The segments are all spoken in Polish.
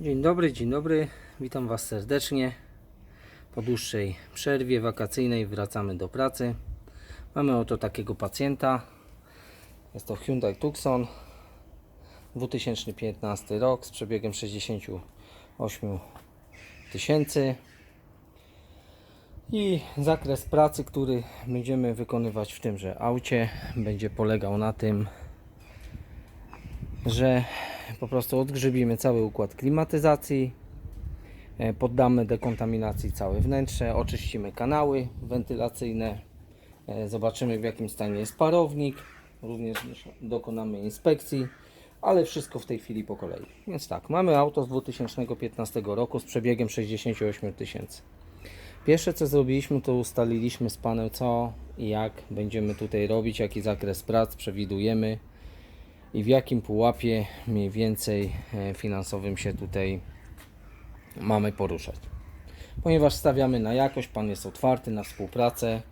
Dzień dobry, dzień dobry. Witam Was serdecznie. Po dłuższej przerwie wakacyjnej wracamy do pracy. Mamy oto takiego pacjenta. Jest to Hyundai Tucson 2015 rok z przebiegiem 68 tysięcy. I zakres pracy, który będziemy wykonywać w tymże aucie, będzie polegał na tym, że po prostu odgrzebimy cały układ klimatyzacji, e, poddamy dekontaminacji całe wnętrze, oczyścimy kanały wentylacyjne, e, zobaczymy w jakim stanie jest parownik, również dokonamy inspekcji, ale wszystko w tej chwili po kolei. Więc tak, mamy auto z 2015 roku z przebiegiem 68 tysięcy. Pierwsze co zrobiliśmy to ustaliliśmy z Panem co i jak będziemy tutaj robić, jaki zakres prac przewidujemy i w jakim pułapie mniej więcej e, finansowym się tutaj mamy poruszać. Ponieważ stawiamy na jakość, Pan jest otwarty na współpracę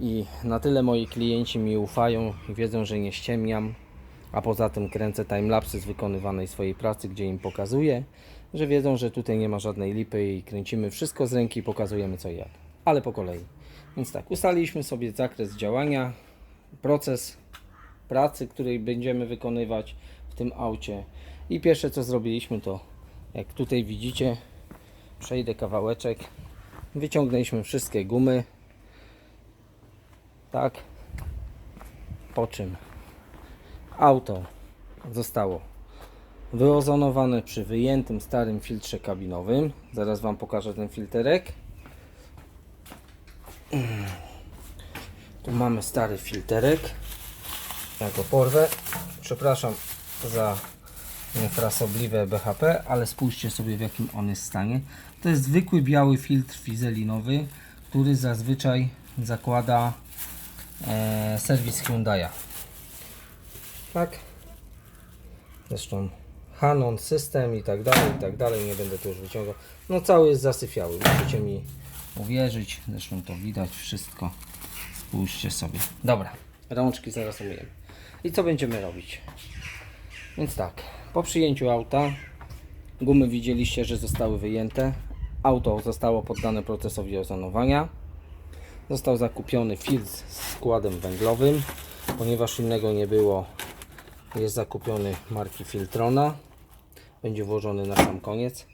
i na tyle moi klienci mi ufają i wiedzą, że nie ściemniam, a poza tym kręcę timelapsy z wykonywanej swojej pracy, gdzie im pokazuję, że wiedzą, że tutaj nie ma żadnej lipy i kręcimy wszystko z ręki i pokazujemy co jak. Ale po kolei. Więc tak, ustaliliśmy sobie zakres działania, proces pracy, której będziemy wykonywać w tym aucie. I pierwsze co zrobiliśmy to, jak tutaj widzicie, przejdę kawałeczek, wyciągnęliśmy wszystkie gumy, tak, po czym auto zostało wyozonowane przy wyjętym starym filtrze kabinowym. Zaraz Wam pokażę ten filterek. Tu mamy stary filterek. Ja go porwę. Przepraszam za niefrasobliwe BHP, ale spójrzcie sobie w jakim on jest stanie. To jest zwykły biały filtr fizelinowy, który zazwyczaj zakłada e, serwis Hyundai'a. Tak. Zresztą Hanon, system i tak dalej, i tak dalej. Nie będę tu już wyciągał. No cały jest zasyfiały. Musicie mi uwierzyć. Zresztą to widać wszystko. Spójrzcie sobie. Dobra, rączki zaraz umyjemy. I co będziemy robić? Więc tak, po przyjęciu auta gumy widzieliście, że zostały wyjęte. Auto zostało poddane procesowi ozonowania. Został zakupiony filtr z składem węglowym, ponieważ innego nie było. Jest zakupiony marki Filtrona. Będzie włożony na sam koniec.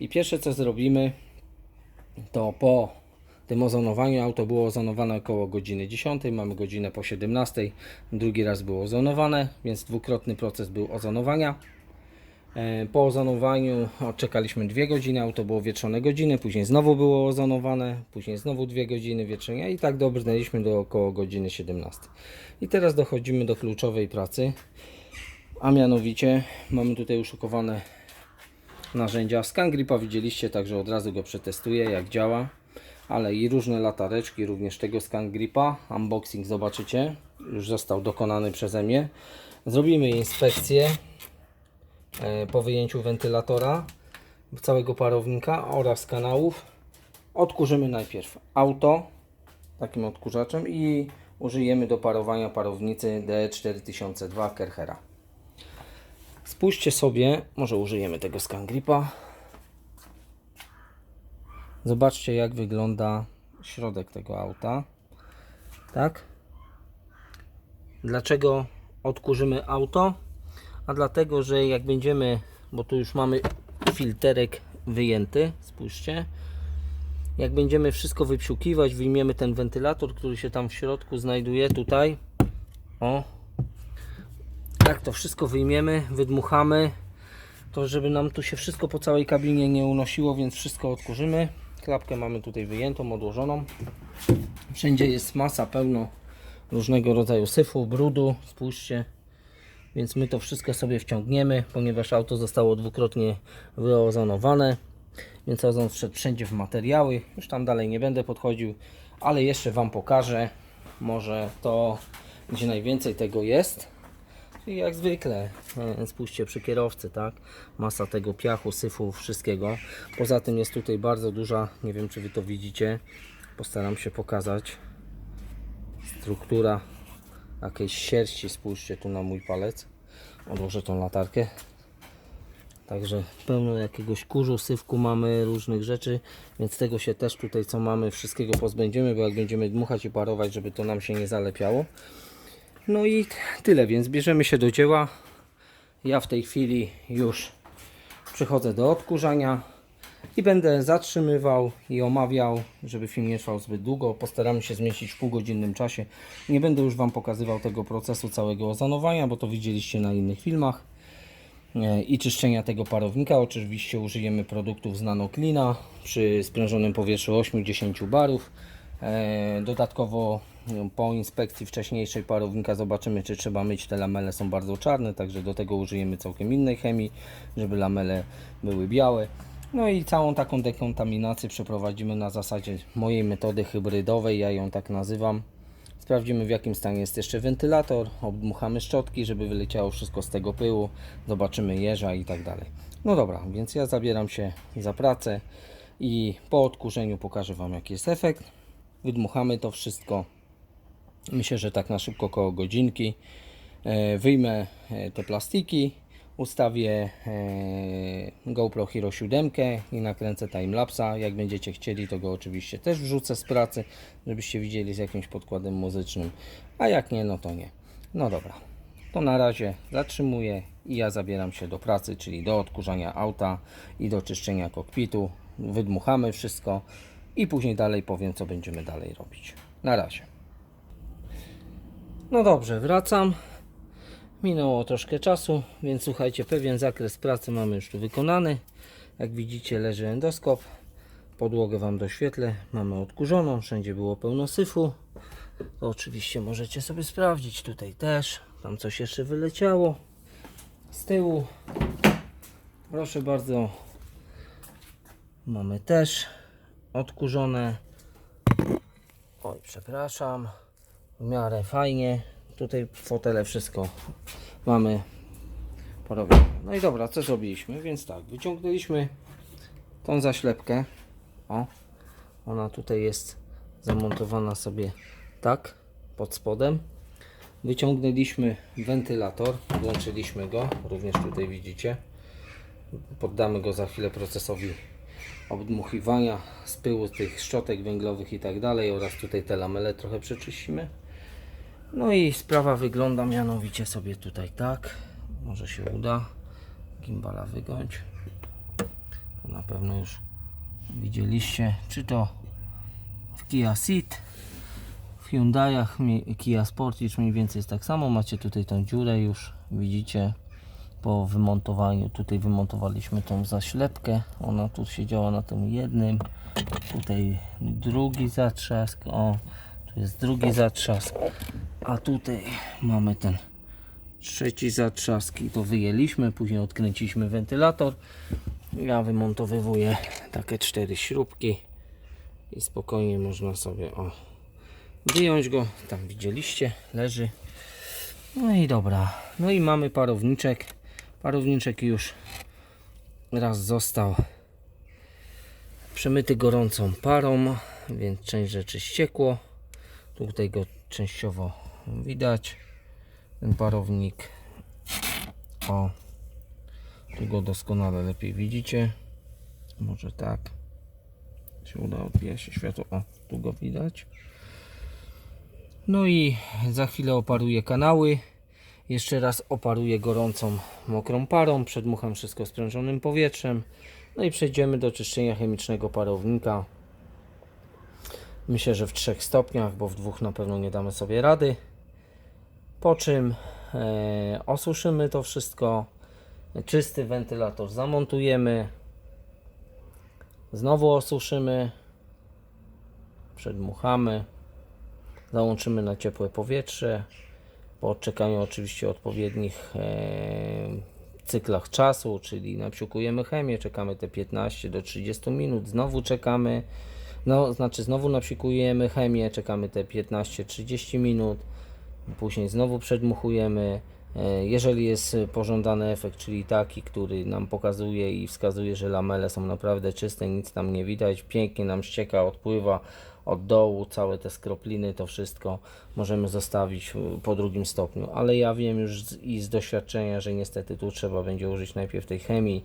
I pierwsze co zrobimy, to po tym ozonowaniu auto było ozonowane około godziny 10, mamy godzinę po 17, drugi raz było ozonowane, więc dwukrotny proces był ozonowania. E, Po ozonowaniu odczekaliśmy 2 godziny, auto było wietrzone godziny, później znowu było ozonowane, później znowu 2 godziny wietrzenia i tak dobrnęliśmy do około godziny 17. I teraz dochodzimy do kluczowej pracy, a mianowicie mamy tutaj uszykowane narzędzia. Scan Gripa widzieliście, także od razu go przetestuję jak działa. Ale i różne latareczki, również tego Scan Gripa. Unboxing zobaczycie. Już został dokonany przeze mnie. Zrobimy inspekcję e, po wyjęciu wentylatora całego parownika oraz kanałów. Odkurzymy najpierw auto takim odkurzaczem i użyjemy do parowania parownicy DE4002 Kerchera. Spójrzcie sobie, może użyjemy tego Scan Gripa. Zobaczcie jak wygląda środek tego auta. Tak? Dlaczego odkurzymy auto? A dlatego, że jak będziemy, bo tu już mamy filterek wyjęty, spójrzcie. Jak będziemy wszystko wypsiukiwać, wyjmiemy ten wentylator, który się tam w środku znajduje, tutaj. O, jak to wszystko wyjmiemy, wydmuchamy, to żeby nam tu się wszystko po całej kabinie nie unosiło, więc wszystko odkurzymy. Klapkę mamy tutaj wyjętą, odłożoną. Wszędzie jest masa pełno różnego rodzaju syfu, brudu, spójrzcie. Więc my to wszystko sobie wciągniemy, ponieważ auto zostało dwukrotnie wyozonowane. Więc ozon wszedł wszędzie w materiały. Już tam dalej nie będę podchodził, ale jeszcze Wam pokażę. Może to, gdzie najwięcej tego jest. Czyli jak zwykle, e, spójrzcie przy kierowcy, tak? Masa tego piachu, syfu, wszystkiego. Poza tym jest tutaj bardzo duża, nie wiem czy Wy to widzicie, postaram się pokazać. Struktura jakiejś sierści, spójrzcie tu na mój palec. Odłożę tą latarkę. Także pełno jakiegoś kurzu, syfku mamy, różnych rzeczy, więc tego się też tutaj co mamy, wszystkiego pozbędziemy, bo jak będziemy dmuchać i parować, żeby to nam się nie zalepiało. No i tyle, więc bierzemy się do dzieła. Ja w tej chwili już przechodzę do odkurzania i będę zatrzymywał i omawiał, żeby film nie trwał zbyt długo. Postaramy się zmieścić w półgodzinnym czasie. Nie będę już Wam pokazywał tego procesu całego ozanowania, bo to widzieliście na innych filmach. E, I czyszczenia tego parownika. Oczywiście użyjemy produktów z NanoCleana przy sprężonym powietrzu 8-10 barów. E, Dodatkowo po inspekcji wcześniejszej parownika zobaczymy, czy trzeba myć. Te lamele są bardzo czarne, także do tego użyjemy całkiem innej chemii, żeby lamele były białe. No i całą taką dekontaminację przeprowadzimy na zasadzie mojej metody hybrydowej, ja ją tak nazywam. Sprawdzimy w jakim stanie jest jeszcze wentylator, obdmuchamy szczotki, żeby wyleciało wszystko z tego pyłu, zobaczymy jeża i tak dalej. No dobra, więc ja zabieram się za pracę i po odkurzeniu pokażę Wam jaki jest efekt. Wydmuchamy to wszystko. Myślę, że tak na szybko około godzinki. E, Wyjmę e, te plastiki, ustawię e, GoPro Hero 7 i nakręcę timelapsa. Jak będziecie chcieli, to go oczywiście też wrzucę z pracy, żebyście widzieli z jakimś podkładem muzycznym. A jak nie, no to nie. No dobra, to na razie zatrzymuję i ja zabieram się do pracy, czyli do odkurzania auta i do czyszczenia kokpitu. Wydmuchamy wszystko i później dalej powiem, co będziemy dalej robić. Na razie. No dobrze, wracam. Minęło troszkę czasu, więc słuchajcie, pewien zakres pracy mamy już tu wykonany. Jak widzicie, leży endoskop. Podłogę Wam doświetlę. Mamy odkurzoną, wszędzie było pełno syfu. To oczywiście możecie sobie sprawdzić tutaj też. Tam coś jeszcze wyleciało z tyłu. Proszę bardzo. Mamy też odkurzone. Oj, przepraszam. W miarę fajnie. Tutaj fotele wszystko mamy porobione. No i dobra, co zrobiliśmy? Więc tak, wyciągnęliśmy tą zaślepkę. O, ona tutaj jest zamontowana sobie tak pod spodem. Wyciągnęliśmy wentylator, włączyliśmy go, również tutaj widzicie. Poddamy go za chwilę procesowi obdmuchiwania z pyłu tych szczotek węglowych i tak dalej oraz tutaj te lamele trochę przeczyścimy. No i sprawa wygląda mianowicie sobie tutaj tak. Może się uda gimbala wygiąć. To na pewno już widzieliście, czy to w Kia Ceed, w Hyundaiach, Kia Sportage mniej więcej jest tak samo. Macie tutaj tą dziurę już, widzicie po wymontowaniu. Tutaj wymontowaliśmy tą zaślepkę. Ona tu siedziała na tym jednym. Tutaj drugi zatrzask. O, tu jest drugi zatrzask. A tutaj mamy ten trzeci zatrzask i to wyjęliśmy. Później odkręciliśmy wentylator. Ja wymontowywuję takie cztery śrubki i spokojnie można sobie o wyjąć go. Tam widzieliście, leży. No i dobra. No i mamy parowniczek. Parowniczek już raz został przemyty gorącą parą, więc część rzeczy ściekło. Tutaj go częściowo widać. Ten parownik. O. Tu go doskonale lepiej widzicie. Może tak. Się uda, odbija się światło. O, tu go widać. No i za chwilę oparuję kanały. Jeszcze raz oparuję gorącą, mokrą parą. Przedmucham wszystko sprężonym powietrzem. No i przejdziemy do czyszczenia chemicznego parownika. Myślę, że w trzech stopniach, bo w dwóch na pewno nie damy sobie rady. Po czym e, osuszymy to wszystko. Czysty wentylator zamontujemy. Znowu osuszymy. Przedmuchamy. Załączymy na ciepłe powietrze. Po odczekaniu oczywiście odpowiednich e, cyklach czasu, czyli napsiukujemy chemię, czekamy te 15 do 30 minut, znowu czekamy, no znaczy znowu napsikujemy chemię, czekamy te 15-30 minut, później znowu przedmuchujemy. E, Jeżeli jest pożądany efekt, czyli taki, który nam pokazuje i wskazuje, że lamele są naprawdę czyste, nic tam nie widać, pięknie nam ścieka, odpływa od dołu, całe te skropliny, to wszystko możemy zostawić po drugim stopniu. Ale ja wiem już z, i z doświadczenia, że niestety tu trzeba będzie użyć najpierw tej chemii,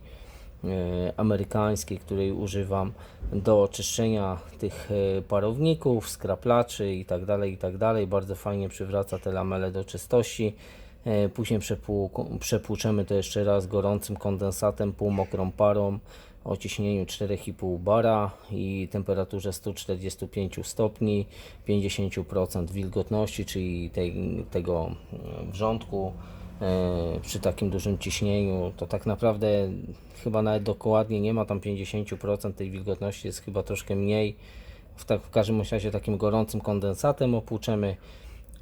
amerykańskiej, której używam do oczyszczenia tych e, parowników, skraplaczy i tak dalej, i tak dalej. Bardzo fajnie przywraca te lamele do czystości. E, Później przepłu- przepłuczemy to jeszcze raz gorącym kondensatem, półmokrą parą o ciśnieniu 4,5 bara i temperaturze 145 stopni, 50% wilgotności, czyli tej, tego e, wrzątku e, przy takim dużym ciśnieniu, to tak naprawdę chyba nawet dokładnie nie ma tam 50% tej wilgotności, jest chyba troszkę mniej. W, tak, w każdym razie takim gorącym kondensatem opłuczemy,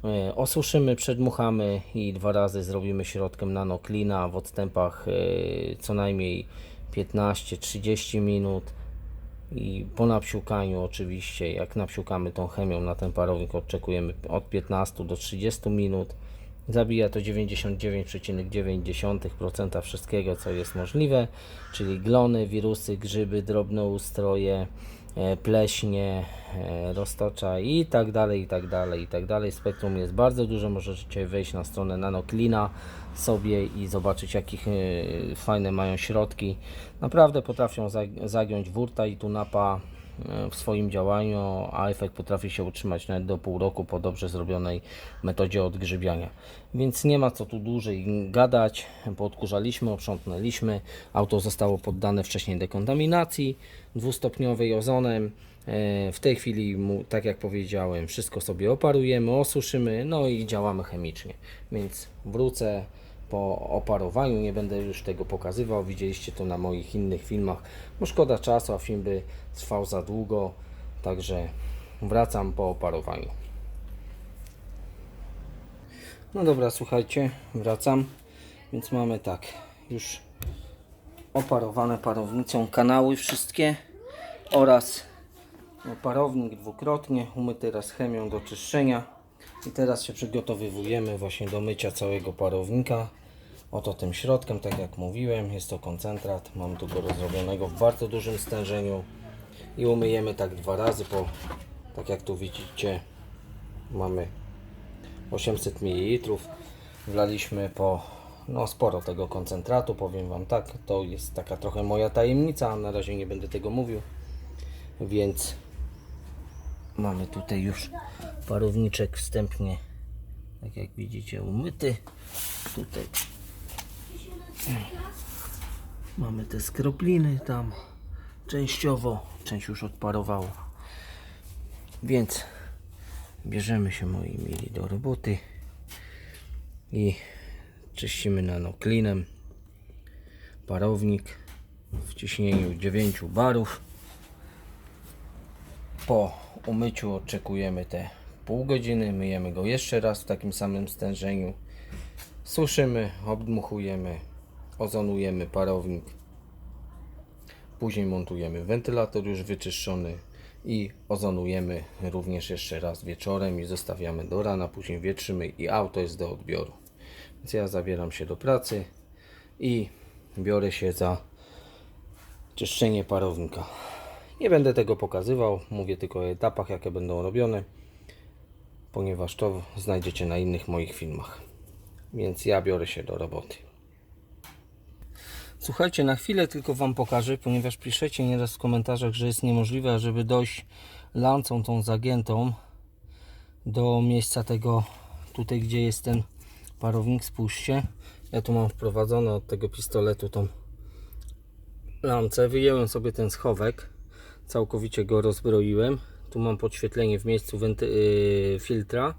e, osuszymy, przedmuchamy i dwa razy zrobimy środkiem nanoklina w odstępach e, co najmniej 15-30 minut i po napsiukaniu oczywiście, jak napsiukamy tą chemią na ten parownik, odczekujemy od 15 do 30 minut. Zabija to 99,9% wszystkiego, co jest możliwe, czyli glony, wirusy, grzyby, drobne ustroje, e, pleśnie, e, roztocza i tak dalej, i tak dalej, i tak dalej. Spektrum jest bardzo duże, możecie wejść na stronę Nanoklina sobie i zobaczyć jakich e, fajne mają środki. Naprawdę potrafią zag- zagiąć wurta i tunapa w swoim działaniu, a efekt potrafi się utrzymać nawet do pół roku po dobrze zrobionej metodzie odgrzybiania. Więc nie ma co tu dłużej gadać. Podkurzaliśmy, oprzątnęliśmy. Auto zostało poddane wcześniej dekontaminacji dwustopniowej ozonem. E, W tej chwili, tak jak powiedziałem, wszystko sobie oparujemy, osuszymy, no i działamy chemicznie. Więc wrócę po oparowaniu, nie będę już tego pokazywał, widzieliście to na moich innych filmach, bo szkoda czasu, a film by trwał za długo, także wracam po oparowaniu. No dobra, słuchajcie, wracam, więc mamy tak, już oparowane parownicą kanały wszystkie oraz no, parownik dwukrotnie, umyty raz chemią do czyszczenia. I teraz się przygotowywujemy właśnie do mycia całego parownika. Oto tym środkiem, tak jak mówiłem, jest to koncentrat. Mam tu go rozrobionego w bardzo dużym stężeniu. I umyjemy tak dwa razy, po, tak jak tu widzicie, mamy 800 ml. Wlaliśmy po no sporo tego koncentratu, powiem Wam tak. To jest taka trochę moja tajemnica, na razie nie będę tego mówił. Więc Mamy tutaj już parowniczek wstępnie, tak jak widzicie, umyty. Tutaj mamy te skropliny tam częściowo, część już odparowało. Więc bierzemy się moi mili do roboty i czyścimy nanoklinem parownik w ciśnieniu 9 barów. Po umyciu oczekujemy te pół godziny, myjemy go jeszcze raz w takim samym stężeniu. Suszymy, obdmuchujemy, ozonujemy parownik. Później montujemy wentylator już wyczyszczony i ozonujemy również jeszcze raz wieczorem i zostawiamy do rana, później wietrzymy i auto jest do odbioru. Więc ja zabieram się do pracy i biorę się za czyszczenie parownika. Nie będę tego pokazywał, mówię tylko o etapach, jakie będą robione, ponieważ to znajdziecie na innych moich filmach. Więc ja biorę się do roboty. Słuchajcie, na chwilę tylko Wam pokażę, ponieważ piszecie nieraz w komentarzach, że jest niemożliwe, żeby dojść lancą tą zagiętą do miejsca tego, tutaj gdzie jest ten parownik, spójrzcie. Ja tu mam wprowadzone od tego pistoletu tą lancę, wyjąłem sobie ten schowek, całkowicie go rozbroiłem. Tu mam podświetlenie w miejscu yy, filtra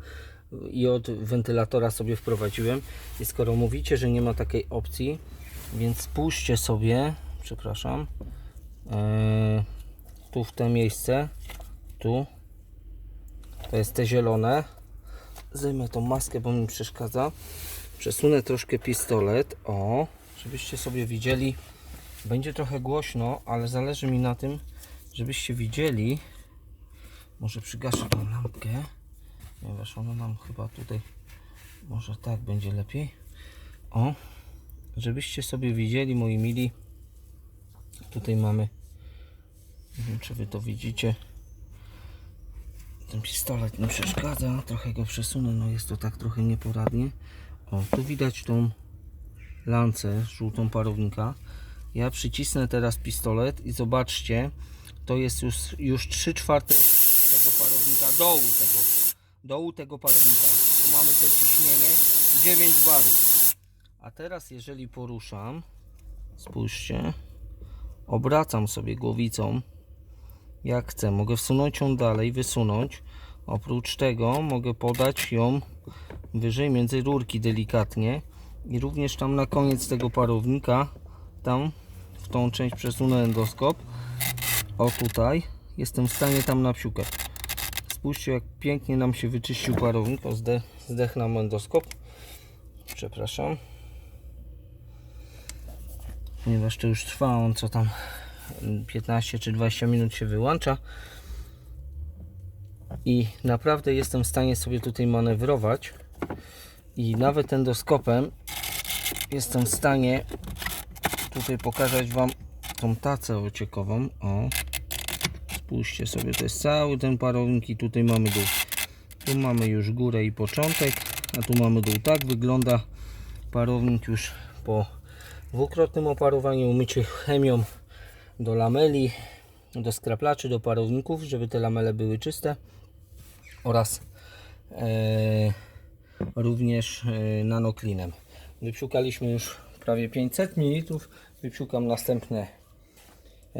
i od wentylatora sobie wprowadziłem. I skoro mówicie, że nie ma takiej opcji, więc spójrzcie sobie, przepraszam, yy, tu w to miejsce, tu, to jest te zielone. Zajmę tą maskę, bo mi przeszkadza. Przesunę troszkę pistolet, o, żebyście sobie widzieli. Będzie trochę głośno, ale zależy mi na tym, żebyście widzieli. Może przygaszę tą lampkę, ponieważ ona nam chyba tutaj, może tak będzie lepiej. O, żebyście sobie widzieli, moi mili. Tutaj mamy, nie wiem czy wy to widzicie. Ten pistolet nie przeszkadza, trochę go przesunę, no jest to tak trochę nieporadnie. O, tu widać tą lancę żółtą parownika. Ja przycisnę teraz pistolet i zobaczcie, to jest już, już 3 czwarte tego parownika, dołu tego, dołu tego parownika. Tu mamy te ciśnienie 9 barów. A teraz jeżeli poruszam, spójrzcie, obracam sobie głowicą jak chcę. Mogę wsunąć ją dalej, wysunąć. Oprócz tego mogę podać ją wyżej między rurki delikatnie i również tam na koniec tego parownika, tam w tą część przesunę endoskop. O tutaj jestem w stanie tam napsiukać. Spójrzcie jak pięknie nam się wyczyścił parownik. O zde, zdech endoskop. Przepraszam. Ponieważ to już trwa on co tam 15 czy 20 minut się wyłącza i naprawdę jestem w stanie sobie tutaj manewrować i nawet endoskopem jestem w stanie tutaj pokazać Wam tą tacę ociekową o spójrzcie sobie, to jest cały ten parownik i tutaj mamy dół. Tu mamy już górę i początek a tu mamy dół, tak wygląda parownik już po dwukrotnym oparowaniu, umyciu chemią do lameli, do skraplaczy, do parowników, żeby te lamele były czyste. Oraz e, również e, nanoklinem. Wypsiukaliśmy już prawie 500 ml, wypsiukam następne e,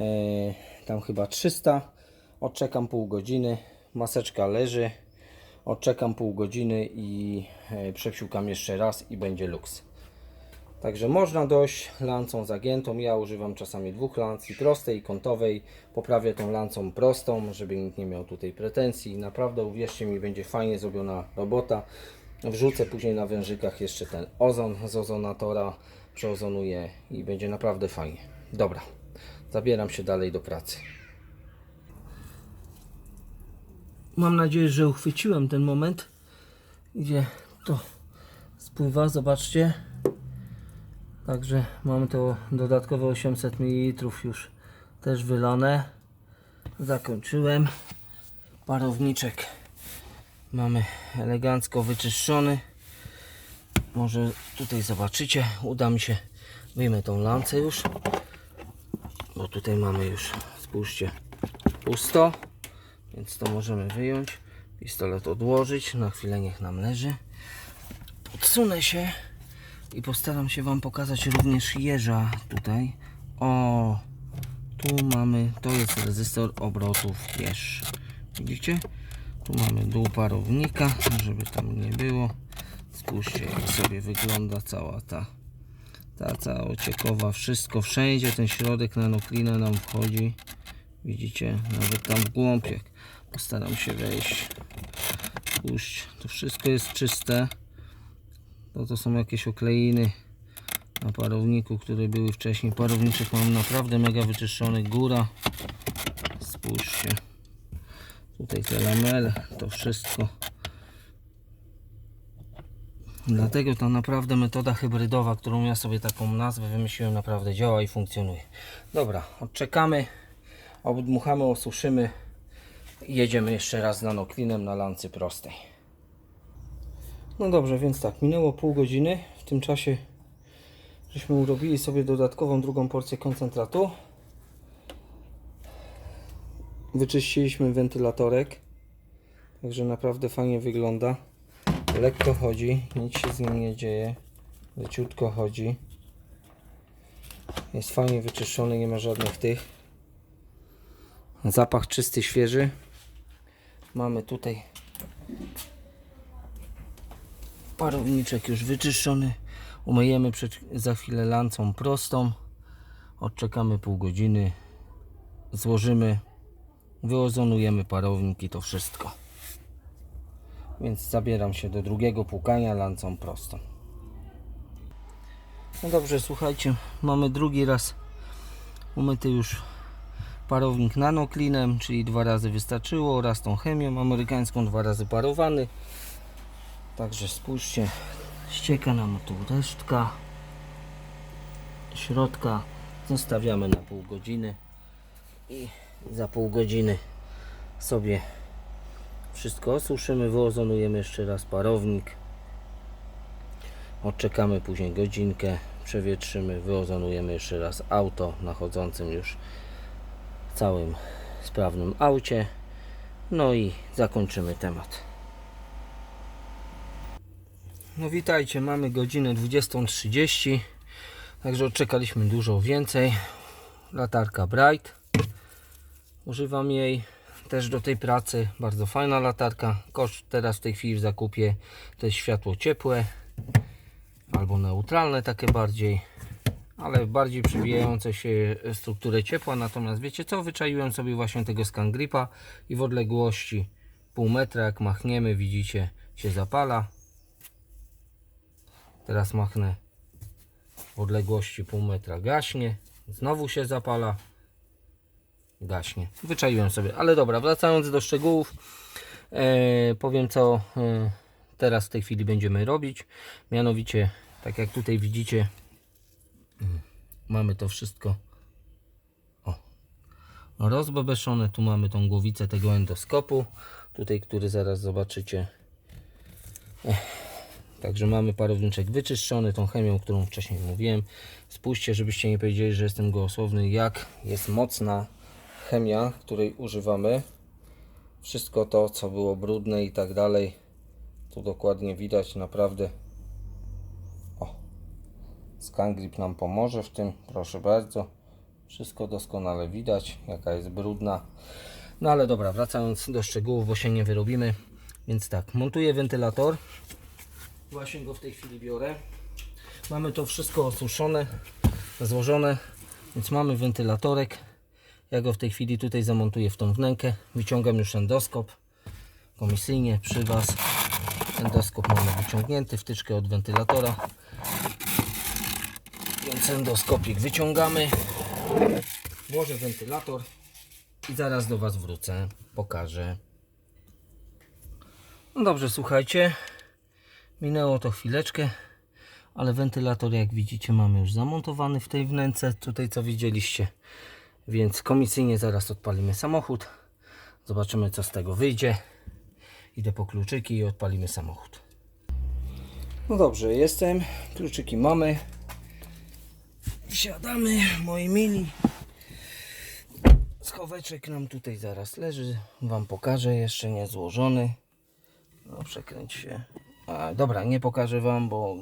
tam chyba 300, odczekam pół godziny, maseczka leży, odczekam pół godziny i e, przepsiukam jeszcze raz i będzie luks. Także można dojść lancą zagiętą. Ja używam czasami dwóch lanc, i prostej i kątowej. Poprawię tą lancą prostą, żeby nikt nie miał tutaj pretensji. Naprawdę uwierzcie mi, będzie fajnie zrobiona robota. Wrzucę później na wężykach jeszcze ten ozon z ozonatora. Przeozonuję i będzie naprawdę fajnie. Dobra, zabieram się dalej do pracy. Mam nadzieję, że uchwyciłem ten moment, gdzie to spływa. Zobaczcie. Także mamy to dodatkowe 800 ml już też wylane. Zakończyłem. Parowniczek mamy elegancko wyczyszczony. Może tutaj zobaczycie, uda mi się, wyjmę tą lancę już, bo tutaj mamy już, spójrzcie, pusto, więc to możemy wyjąć, pistolet odłożyć, na chwilę niech nam leży. Odsunę się i postaram się Wam pokazać również jeża tutaj. O, tu mamy, to jest rezystor obrotów jeż. Widzicie? Tu mamy dół parownika, żeby tam nie było. Spójrzcie jak sobie wygląda cała ta ta cała ociekowa, wszystko wszędzie, ten środek nanoklina nam wchodzi. Widzicie? Nawet tam w głąb jak postaram się wejść. Spójrzcie, to wszystko jest czyste. To to są jakieś okleiny na parowniku, które były wcześniej. Parowniczek mam naprawdę mega wyczyszczony. Góra. Spójrzcie. Tutaj te lamele, to wszystko. Dlatego ta naprawdę metoda hybrydowa, którą ja sobie taką nazwę wymyśliłem, naprawdę działa i funkcjonuje. Dobra, odczekamy, obdmuchamy, osuszymy jedziemy jeszcze raz nanoklinem na lancy prostej. No dobrze, więc tak, minęło pół godziny. W tym czasie żeśmy urobili sobie dodatkową drugą porcję koncentratu. Wyczyściliśmy wentylatorek. Także naprawdę fajnie wygląda. Lekko chodzi, nic się z nim nie dzieje. Leciutko chodzi. Jest fajnie wyczyszczony, nie ma żadnych tych. Zapach czysty, świeży. Mamy tutaj parowniczek już wyczyszczony. Umyjemy przed, za chwilę lancą prostą. Odczekamy pół godziny. Złożymy. Wyozonujemy parownik i to wszystko. Więc zabieram się do drugiego płukania lancą prostą. No dobrze, słuchajcie, mamy drugi raz umyty już parownik nanoklinem, czyli dwa razy wystarczyło, raz tą chemią amerykańską, dwa razy parowany. Także spójrzcie, ścieka nam tu resztka środka. Zostawiamy na pół godziny i za pół godziny sobie wszystko osuszymy, wyozonujemy jeszcze raz parownik. Odczekamy później godzinkę, przewietrzymy, wyozonujemy jeszcze raz auto na chodzącym już całym sprawnym aucie. No i zakończymy temat. No witajcie, mamy godzinę 20.30, także odczekaliśmy dużo więcej. Latarka Bright, używam jej też do tej pracy, bardzo fajna latarka. Koszt teraz w tej chwili w zakupie to jest światło ciepłe albo neutralne takie bardziej, ale bardziej przybijające się strukturę ciepła. Natomiast wiecie co, wyczaiłem sobie właśnie tego Scangripa i w odległości pół metra jak machniemy widzicie się zapala. Teraz machnę w odległości pół metra gaśnie, znowu się zapala, gaśnie. Wyczaiłem sobie, ale dobra, wracając do szczegółów, e, powiem co e, teraz w tej chwili będziemy robić. Mianowicie, tak jak tutaj widzicie, mamy to wszystko o, rozbebeszone. Tu mamy tą głowicę tego endoskopu, tutaj, który zaraz zobaczycie. Także mamy parowniczek wyczyszczony tą chemią, którą wcześniej mówiłem. Spójrzcie, żebyście nie powiedzieli, że jestem gołosłowny, jak jest mocna chemia, której używamy. Wszystko to, co było brudne i tak dalej, tu dokładnie widać, naprawdę. Scangrip nam pomoże w tym, proszę bardzo. Wszystko doskonale widać, jaka jest brudna. No ale dobra, wracając do szczegółów, bo się nie wyrobimy. Więc tak, montuję wentylator. Właśnie go w tej chwili biorę. Mamy to wszystko osuszone, złożone, więc mamy wentylatorek. Ja go w tej chwili tutaj zamontuję w tą wnękę. Wyciągam już endoskop komisyjnie przy Was. Endoskop mamy wyciągnięty, wtyczkę od wentylatora. Endoskopik wyciągamy. Włożę wentylator i zaraz do Was wrócę. Pokażę. No dobrze, słuchajcie. Minęło to chwileczkę, ale wentylator jak widzicie mamy już zamontowany w tej wnęce, tutaj co widzieliście. Więc komisyjnie zaraz odpalimy samochód. Zobaczymy co z tego wyjdzie. Idę po kluczyki i odpalimy samochód. No dobrze, jestem. Kluczyki mamy. Wsiadamy, moi mili. Schoweczek nam tutaj zaraz leży. Wam pokażę, jeszcze nie złożony. No przekręć się. A, dobra, nie pokażę Wam, bo